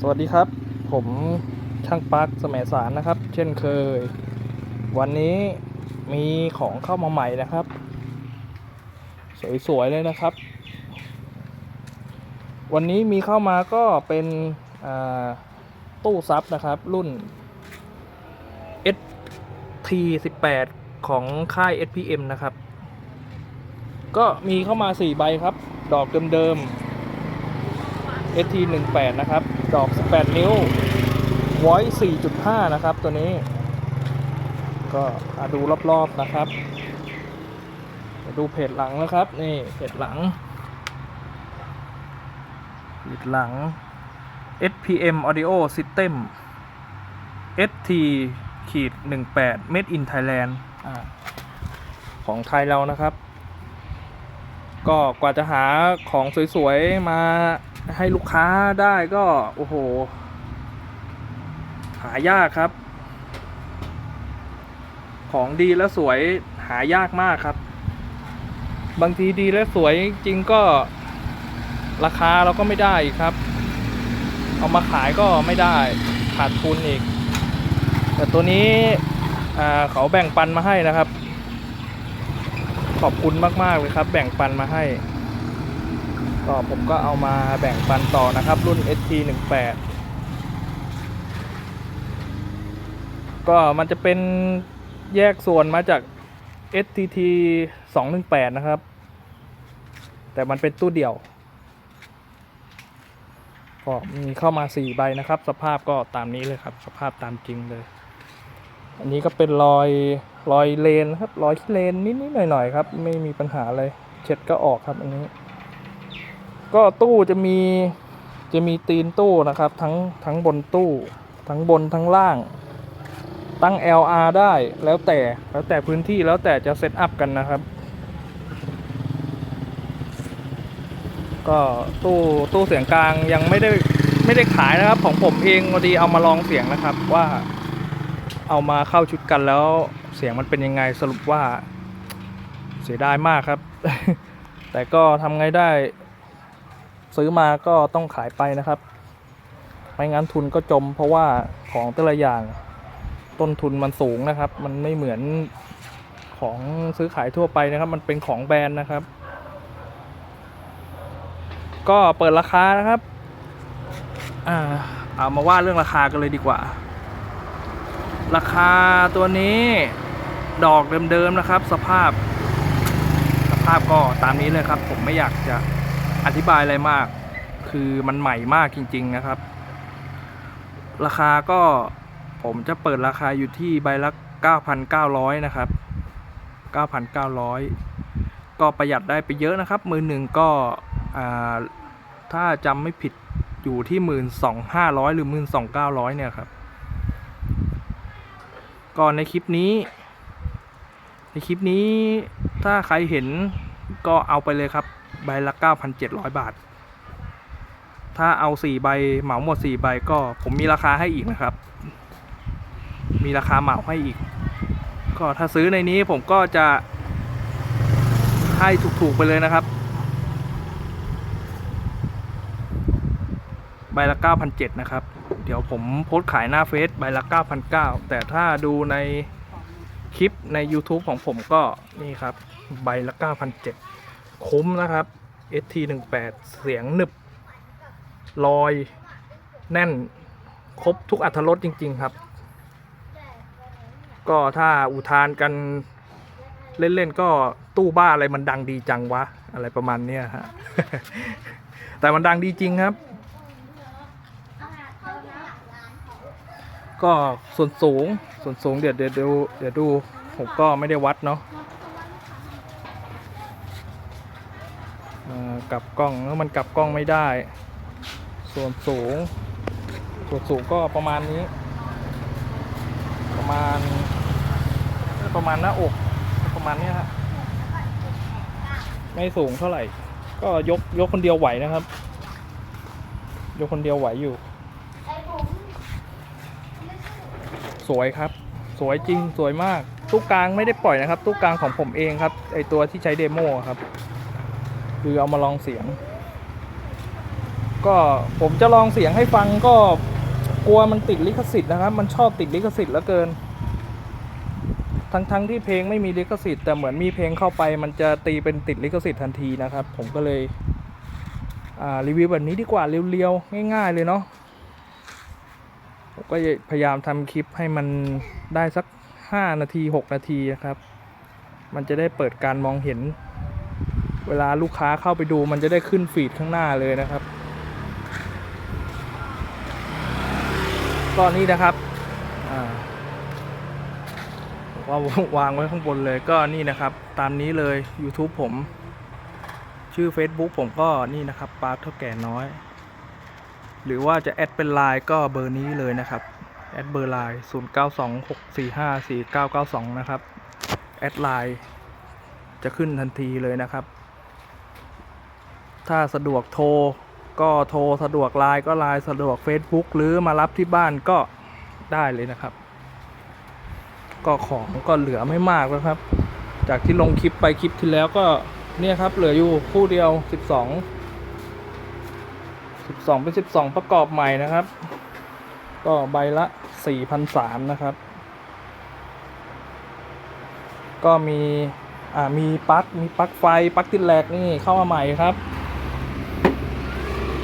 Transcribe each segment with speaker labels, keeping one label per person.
Speaker 1: สวัสดีครับ ผมช่างปลักสมัยสารนะครับ เช่นเคย วันนี้มีของเข้ามาใหม่นะครับ สวยๆเลยนะครับ วันนี้มีเข้ามาก็เป็นตู้ซับนะครับ รุ่น ST18 ของค่าย SPM นะครับ ก็มีเข้ามา 4 ใบครับ ดอกเดิมๆ ST18 นะครับ ดอก 18 นิ้ว voice 4.5 นะครับ ตัวนี้ ก็มาดูรอบๆนะครับมาดูเพจหลังนะครับ นี่เพจหลังเพจหลัง SPM Audio System ST ขีด18 Made in Thailand อของไทยเรานะครับ ก็กว่าจะหาของสวยๆ มา ให้ลูกค้าได้ก็โอ้โห หายากครับ ของดีและสวยหายากมากครับ บางทีดีและสวยจริงก็ราคาเราก็ไม่ได้ครับ เอามาขายก็ไม่ได้ขาดทุนอีก แต่ตัวนี้เขาแบ่งปันมาให้นะครับ ขอบคุณมาก ๆ เลยครับ แบ่งปันมาให้ ก็ผมก็เอามาแบ่งปันต่อนะครับ รุ่น ST18 ก็มันจะเป็นแยกส่วนมาจาก STT 218 นะครับ แต่มันเป็นตู้เดี่ยว ก็มีเข้ามา 4 ใบนะครับ สภาพก็ตามนี้เลยครับ สภาพตามจริงเลย อันนี้ก็เป็นรอยรอยเลนครับ รอยที่เลนนิดๆหน่อยๆครับ ไม่มีปัญหาอะไรเช็ดก็ออกครับอันนี้ ก็ตู้จะมีจะมีตีนตู้นะครับ ทั้งทั้งบนตู้ ทั้งบนทั้งล่าง ตั้ง LR ได้แล้วแต่แล้วแต่พื้นที่แล้วแต่จะเซตอัพกันนะครับ ก็ตู้ตู้เสียงกลางยังไม่ได้ไม่ได้ขายนะครับ ของผมเองพอดีเอามาลองเสียงนะครับว่าเอามาเข้าชุดกันแล้วเสียงมันเป็นยังไงสรุปว่าเสียดายมากครับ แต่ก็ทำไงได้ ซื้อมาก็ต้องขายไปนะครับ ไม่งั้นทุนก็จม เพราะว่าของแต่ละอย่างต้นทุนมันสูงนะครับ มันไม่เหมือนของซื้อขายทั่วไปนะครับ มันเป็นของแบรนด์นะครับ ก็เปิดราคานะครับอ่าเอามาว่าเรื่องราคากันเลยดีกว่า ราคาตัวนี้ดอกเดิมๆนะครับ สภาพ สภาพก็ตามนี้เลยครับ ผมไม่อยากจะ อธิบายอะไรมาก คือมันใหม่มากจริง ๆนะครับ ราคาก็ผมจะเปิดราคาอยู่ที่ใบละ 9,900 นะครับ 9,900 ก็ประหยัดได้ไปเยอะนะครับ มือหนึ่งก็ถ้าจำไม่ผิดอยู่ที่ 12,500 หรือ 12,900 เนี่ยครับก่อนในคลิปนี้ ในคลิปนี้ถ้าใครเห็นก็เอาไปเลยครับ ใบละ 9,700 บาท ถ้าเอา 4 ใบเหมาหมด 4 ใบก็ผมมีราคาให้อีกนะครับ มีราคาเหมาให้อีก ก็ถ้าซื้อในนี้ผมก็จะให้ถูกๆไปเลยนะครับ ใบละ 9,700 นะครับ เดี๋ยวผมโพสต์ขายหน้าเฟซใบละ 9,900 แต่ถ้าดูในคลิปใน YouTube ของผมก็นี่ครับ ใบละ 9,700 คุ้มนะครับ ST18 เสียงหนึบ ลอย แน่น ครบทุกอัตรสจริง ๆ ครับ ก็ถ้าอุทานกันเล่น ๆ ก็ตู้บ้าอะไรมันดังดีจังวะ อะไรประมาณเนี้ยฮะ แต่มันดังดีจริงครับ ก็ส่วนสูงส่วนสูงเดี๋ยวเดี๋ยวดูเดี๋ยวดู ผมก็ไม่ได้วัดเนาะเอ่อ กลับกล้องแล้วมันกลับกล้องไม่ได้ ส่วนสูง ส่วนสูงก็ประมาณนี้ ประมาณ ประมาณหน้าอกประมาณนี้ยฮะไม่สูงเท่าไหร่ ก็ยกยกคนเดียวไหวนะครับ ยกคนเดียวไหวอยู่ สวยครับ สวยจริงสวยมากตู้กลางไม่ได้ปล่อยนะครับตู้กลางของผมเองครับไอตัวที่ใช้เดโมครับ คือเอามาลองเสียง ก็ผมจะลองเสียงให้ฟังก็กลัวมันติดลิขสิทธิ์นะครับ มันชอบติดลิขสิทธิ์เหลือเกิน ทั้งทั้งที่เพลงไม่มีลิขสิทธิ์แต่เหมือนมีเพลงเข้าไป มันจะตีเป็นติดลิขสิทธิ์ทันทีนะครับ ผมก็เลยรีวิวแบบนี้ดีกว่าเรียวๆง่าย ๆ เลยเนาะผมก็พยายามทำคลิปให้มันได้สัก 5 นาที 6 นาทีนะครับ มันจะได้เปิดการมองเห็น เวลาลูกค้าเข้าไปดูมันจะได้ขึ้นฟีดข้างหน้าเลยนะครับก็นี่นะครับว่าวางไว้ข้างบนเลยก็นี่นะครับ ตามนี้เลย YouTube ผม ชื่อ Facebook ผมก็นี่นะครับปาร์คเท่าแก่น้อย หรือว่าจะแอดเป็นไลน์ก็เบอร์นี้เลยนะครับแอดเบอร์ไลน์0 9 2 6 4 5 4 9 9 2นะครับ แอดไลน์จะขึ้นทันทีเลยนะครับ ถ้าสะดวกโทรก็โทรสะดวกไลน์ก็ไลน์สะดวก Facebook หรือมารับที่บ้านก็ได้เลยนะครับ ก็ของก็เหลือไม่มากแล้วครับ จากที่ลงคลิปไปคลิปที่แล้วก็เนี่ยครับ เหลืออยู่คู่เดียว 12 12 เป็น 12 ประกอบใหม่นะครับ ก็ใบละ 4,300 นะครับ ก็มี อ่า มีปลั๊กมีปลั๊กไฟปลั๊กติดแหลกนี่เข้ามาใหม่ครับ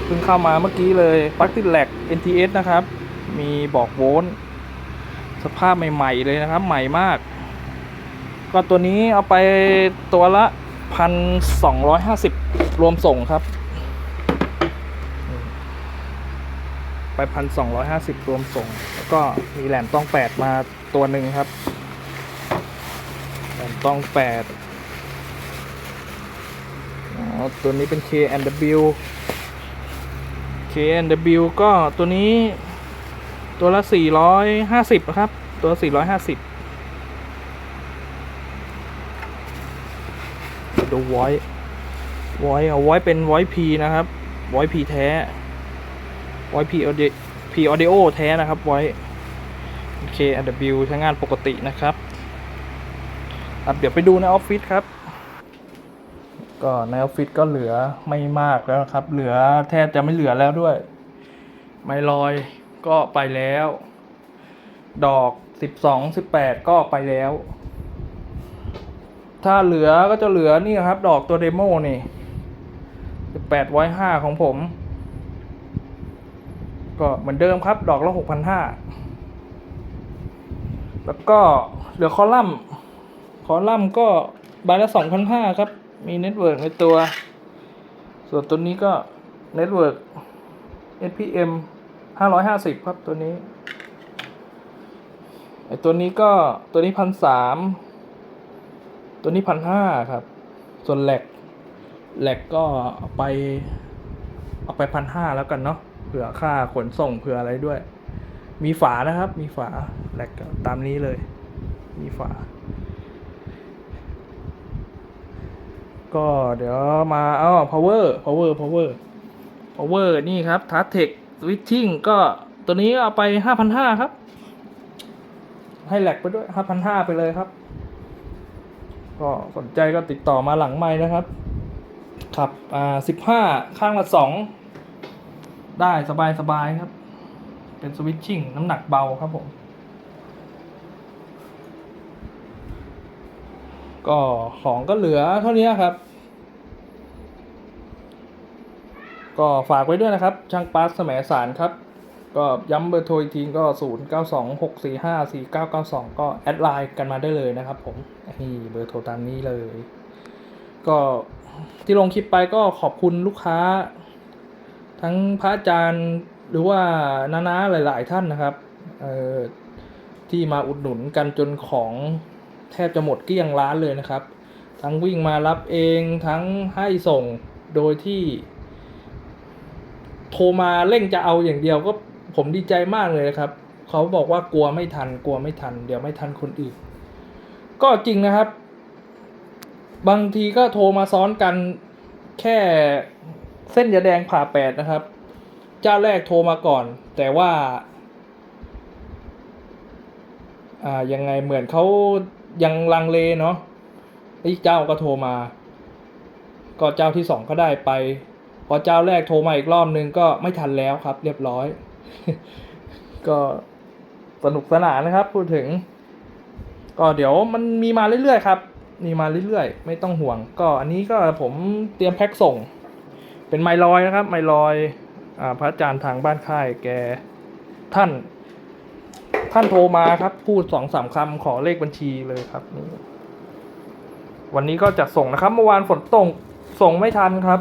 Speaker 1: เพิ่งเข้ามาเมื่อกี้เลยปลั๊กติดแหลก NTS นะครับ มีบอกโวลต์สภาพใหม่ ๆ เลยนะครับ ใหม่มาก ก็ตัวนี้เอาไปตัวละ 1,250 รวมส่งครับ ไป 1,250 รวมส่ง แล้วก็มีแหลมต้อง 8 มาตัวหนึ่งครับแหลมต้อง8อ๋อตัวนี้เป็น K&W K&W ก็ตัวนี้ตัวละ 450 นะครับ ตัวละ450 ดูไวไวเอาไว้เป็นไว้พีนะครับไว้พีแท้ไว้พีออเดพีออเดโอแท้นะครับไว้ K&W ใช้งานปกตินะครับ เดี๋ยวไปดูในออฟฟิศครับ ก็ในออฟฟิศก็เหลือไม่มากแล้วครับ เหลือแทบจะไม่เหลือแล้วด้วย ไม่ลอยก็ไปแล้ว ดอกสิบสองสิบแปดก็ไปแล้ว ถ้าเหลือก็จะเหลือนี่ครับ ดอกตัวเดโมนี่สิบแปดไว้ห้าของผม ก็เหมือนเดิมครับ ดอกละหกพันห้าแล้วก็เหลือคอลัมน์ คอลัมน์ก็ใบละสองพันห้าครับ มีเน็ตเวิร์กในตัว ส่วนตัวนี้ก็เน็ตเวิร์ก SPM ห้าร้อยห้าสิบครับตัวนี้ไอตัวนี้ก็ตัวนี้พันสามตัวนี้พันห้าครับ ส่วนแหลกแหลกก็เอาไป เอาไปพันห้าแล้วกันเนาะเผื่อค่าขนส่งเผื่ออะไรด้วย มีฝานะครับ มีฝาแหลกตามนี้เลย มีฝา ก็เดี๋ยวมาอ้อ power power power power นี่ครับ t a r t e c switching ก็ตัวนี้เอาไปห้าพันห้าครับ ให้แหลกไปด้วยห้าพันห้าไปเลยครับ ก็สนใจก็ติดต่อมาหลังไม้นะครับขับ อ่าสิบห้าข้างละสองได้สบายสบายครับ เป็นสวิตชิ่งน้ำหนักเบาครับผม ก็ของก็เหลือเท่านี้ครับ ก็ฝากไว้ด้วยนะครับ ช่างปาร์คแสมสารครับ ก็ย้ำเบอร์โทรอีกทีก็ 0 9 2 6 4 5 4 9 9 2 ก็แอดไลน์กันมาได้เลยนะครับผมนี่เบอร์โทรตามนี้เลย ก็ที่ลงคลิปไปก็ขอบคุณลูกค้า ทั้งพระอาจารย์หรือว่าน้าๆหลาย ๆ ท่านนะครับเอ่อที่มาอุดหนุนกันจนของแทบจะหมดเกลี้ยงร้านเลยนะครับ ทั้งวิ่งมารับเองทั้งให้ส่งโดยที่ โทรมาเร่งจะเอาอย่างเดียวก็ผมดีใจมากเลยนะครับ เขาบอกว่ากลัวไม่ทัน กลัวไม่ทัน เดี๋ยวไม่ทันคนอื่น ก็จริงนะครับ บางทีก็โทรมาซ้อนกันแค่เส้นยาแดงผ่าแปดนะครับ เจ้าแรกโทรมาก่อน แต่ว่า อ่ายังไงเหมือนเขายังลังเลเนาะอีกเจ้าก็โทรมา ก็เจ้าที่สองก็ได้ไป พอเจ้าแรกโทรมาอีกรอบนึงก็ไม่ทันแล้วครับ เรียบร้อย ก็สนุกสนานนะครับ พูดถึง ก็เดี๋ยวมันมีมาเรื่อยๆครับ มีมาเรื่อยๆ ไม่ต้องห่วง ก็อันนี้ก็ผมเตรียมแพ็คส่ง เป็นไมลอยนะครับ ไมลอยอ่าพระอาจารย์ทางบ้านค่ายแกท่าน ท่านโทรมาครับ พูดสองสามคำขอเลขบัญชีเลยครับนี่วันนี้ก็จัดส่งนะครับ เมื่อวานฝนตกส่งไม่ทันครับ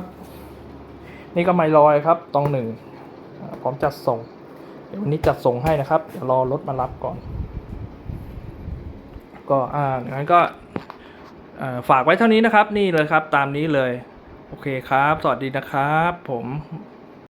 Speaker 1: นี่ก็ไมลอยครับตองหนึ่งพร้อมจัดส่ง เดี๋ยววันนี้จัดส่งให้นะครับ เดี๋ยวรอรถมารับก่อน ก็อ่างั้นก็ฝากไว้เท่านี้นะครับ นี่เลยครับ ตามนี้เลย โอเคครับ สวัสดีนะครับ ผม